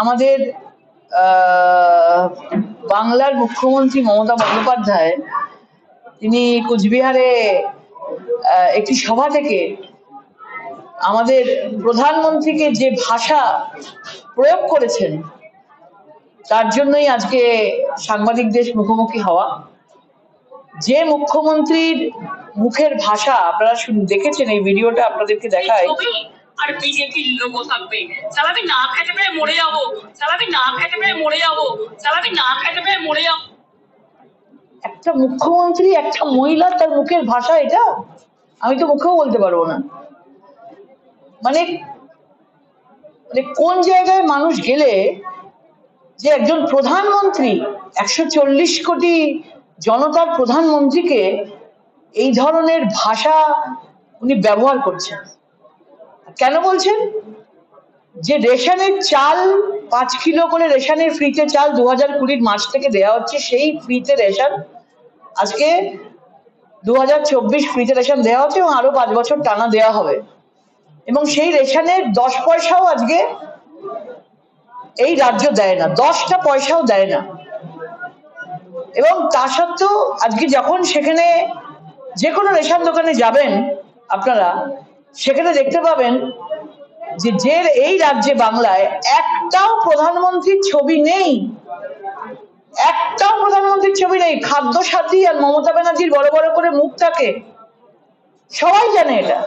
আমাদের বাংলার মুখ্যমন্ত্রী মমতা বন্দ্যোপাধ্যায়, তিনি কুচবিহারে একটি সভা থেকে আমাদের প্রধানমন্ত্রীকে যে ভাষা প্রয়োগ করেছেন, তার জন্যই আজকে সাংবাদিকদের মুখোমুখি হওয়া। যে মুখ্যমন্ত্রীর মুখের ভাষা আপনারা দেখেছেন, এই ভিডিওটা আপনাদেরকে দেখায়। আর বিজেপির লোগো থাকবে? না খেতে মরে যাব। না খেতে মরে যাব। না খেতে মরে যাব। একটা মুখ্যমন্ত্রী, একটা মহিলা, তার মুখের ভাষা এটা? আমি তো মুখেও বলতে পারব না। মানে মানে কোন জায়গায় মানুষ গেলে যে একজন প্রধানমন্ত্রী, একশো চল্লিশ কোটি জনতার প্রধানমন্ত্রীকে এই ধরনের ভাষা উনি ব্যবহার করছেন? কেন বলছেন? যে রেশনের চাল, পাঁচ কিলো করে রেশনের ফ্রিতে চাল দু হাজার কুড়ির মার্চ থেকে দেওয়া হচ্ছে, সেই ফ্রিতে রেশন আজকে দু হাজার চব্বিশ ফ্রিতে রেশন দেওয়া হচ্ছে এবং আরও পাঁচ বছর টানা দেওয়া হবে। এবং সেই রেশনের দশ পয়সাও আজকে এই রাজ্য দেয় না, দশটা পয়সাও দেয় না। এবং তা সত্ত্বেও আজকে যখন সেখানে যে কোনো রেশন দোকানে যাবেন আপনারা সেখানে দেখতে পাবেন যে যে এই রাজ্যে বাংলায় একটাও প্রধানমন্ত্রীর ছবি নেই। একটাও প্রধানমন্ত্রীর ছবি নেই। খাদ্য সাথী আর মমতা ব্যানার্জির বড় বড় করে মুখ থাকে। সবাই জানে এটা।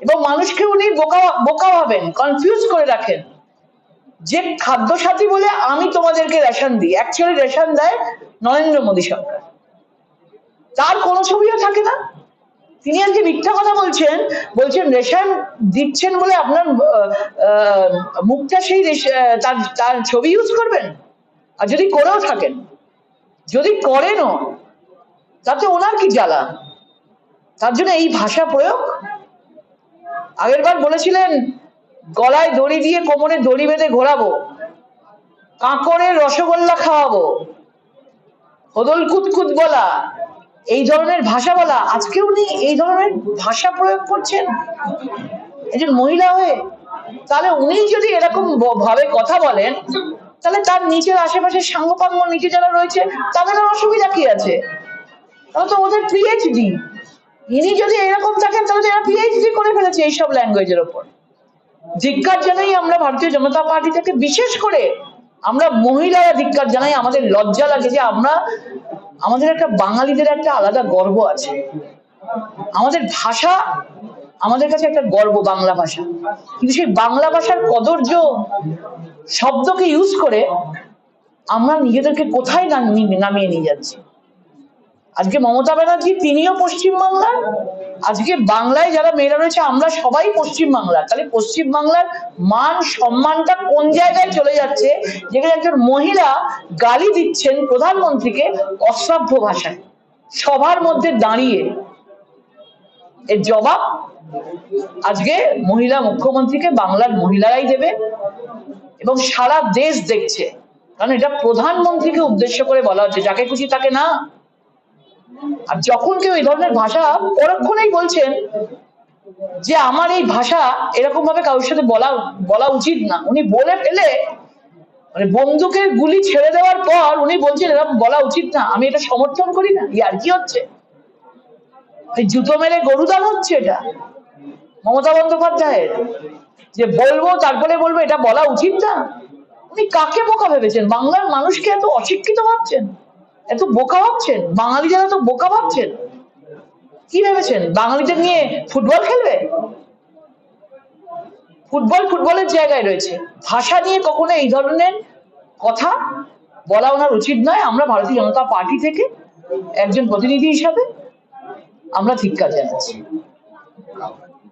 এবং মানুষকে উনি বোকা বোকা ভাবেন কনফিউজ করে রাখেন। যে খাদ্য সাথী বলে আমি তোমাদেরকে রেশন দিই অ্যাকচুয়ালি রেশন দেয় নরেন্দ্র মোদী সরকার। তার কোনো ছবিও থাকে না। তিনি আজকে মিথ্যা কথা বলছেন বলছেন রেশন দিচ্ছেন বলে আপনার মুখটা সেই তার তার ছবি ইউজ করবেন? আর যদি করেও থাকেন, যদি করেনও, তাতে ওনার কি জ্বালা? তার জন্য এই ভাষা প্রয়োগ? আগের বার বলেছিলেন, গলায় দড়ি দিয়ে কোমরে দড়ি বেঁধে ঘোরাবো, কাঁকড়ের রসগোল্লা খাওয়াবো, হদল কুতকুত বলা এই ধরনের ভাষা বলা, আজকে উনি এই ধরনের ভাষা প্রয়োগ করছেন? একজন মহিলা হয়ে? তাহলে উনি যদি এরকম ভাবে কথা বলেন, তাহলে তার নিচের আশেপাশে সাঙ্গপাঙ্গ নিচে যারা রয়েছে, তাদের অসুবিধা কি আছে? তাহলে তো ওদের পিএইচডি ইনি যদি এরকম থাকেন, তাহলে তো এরা পিএইচডি করে ফেলেছে এইসব ল্যাঙ্গুয়েজের ওপর। জিজ্ঞার জন্যই আমরা ভারতীয় জনতা পার্টি থেকে, বিশেষ করে আমরা মহিলারা ধিক্কার জানাই, আমাদের লজ্জা লাগে যে আমরা, আমাদের একটা বাঙালিদের একটা আলাদা গর্ব আছে। আমাদের ভাষা, আমাদের কাছে একটা গর্ব, বাংলা ভাষা। কিন্তু সেই বাংলা ভাষার কদর্য শব্দকে ইউজ করে আমরা নিজেদেরকে কোথায় নামিয়ে নামিয়ে নিয়ে যাচ্ছি? আজকে মমতা ব্যানার্জি তিনিও পশ্চিম বাংলার আজকে বাংলায় যারা মেয়েরা রয়েছে, আমরা সবাই পশ্চিম বাংলার তাহলে পশ্চিম বাংলার মান, সম্মানটা কোন জায়গায় চলে যাচ্ছে? যেখানে একজন মহিলা গালি দিচ্ছেন প্রধানমন্ত্রীকে অশ্রাব্য ভাষায়। সবার মধ্যে দাঁড়িয়ে এর জবাব, আজকে মহিলা মুখ্যমন্ত্রীকে বাংলার মহিলারাই দেবে এবং সারা দেশ দেখছে। কারণ এটা প্রধানমন্ত্রীকে উদ্দেশ্য করে বলা হচ্ছে, যাকে খুশি তাকে না। আর যখন কেউ এই ধরনের ভাষা পরক্ষণেই বলছেন যে আমার এই ভাষা এরকম ভাবে কারোর সাথে বলা বলা উচিত না, উনি বলে ফেলে মানে বন্দুকের গুলি ছেড়ে দেওয়ার পর উনি বলছেন এরকম বলা উচিত না, আমি এটা সমর্থন করি না ইয়ার কি হচ্ছে? জুতো মেরে গরুদান হচ্ছে এটা, মমতা বন্দ্যোপাধ্যায়ের, যে বলব তারপরে বলব এটা বলা উচিত না? উনি কাকে বোকা ভেবেছেন? বাংলার মানুষকে এত অশিক্ষিত ভাবছেন? এত বোকা ভাবছেন? বাঙালি যারা তো বোকা ভাবছেন? কি ভেবেছেন? বাঙালিদের নিয়ে ফুটবল খেলবে? ফুটবল ফুটবলের জায়গায় রয়েছে। ভাষা নিয়ে কখনো এই ধরনের কথা বলা ওনার উচিত নয়। আমরা ভারতীয় জনতা পার্টি থেকে একজন প্রতিনিধি হিসাবে আমরা ধিক্কার জানাচ্ছি।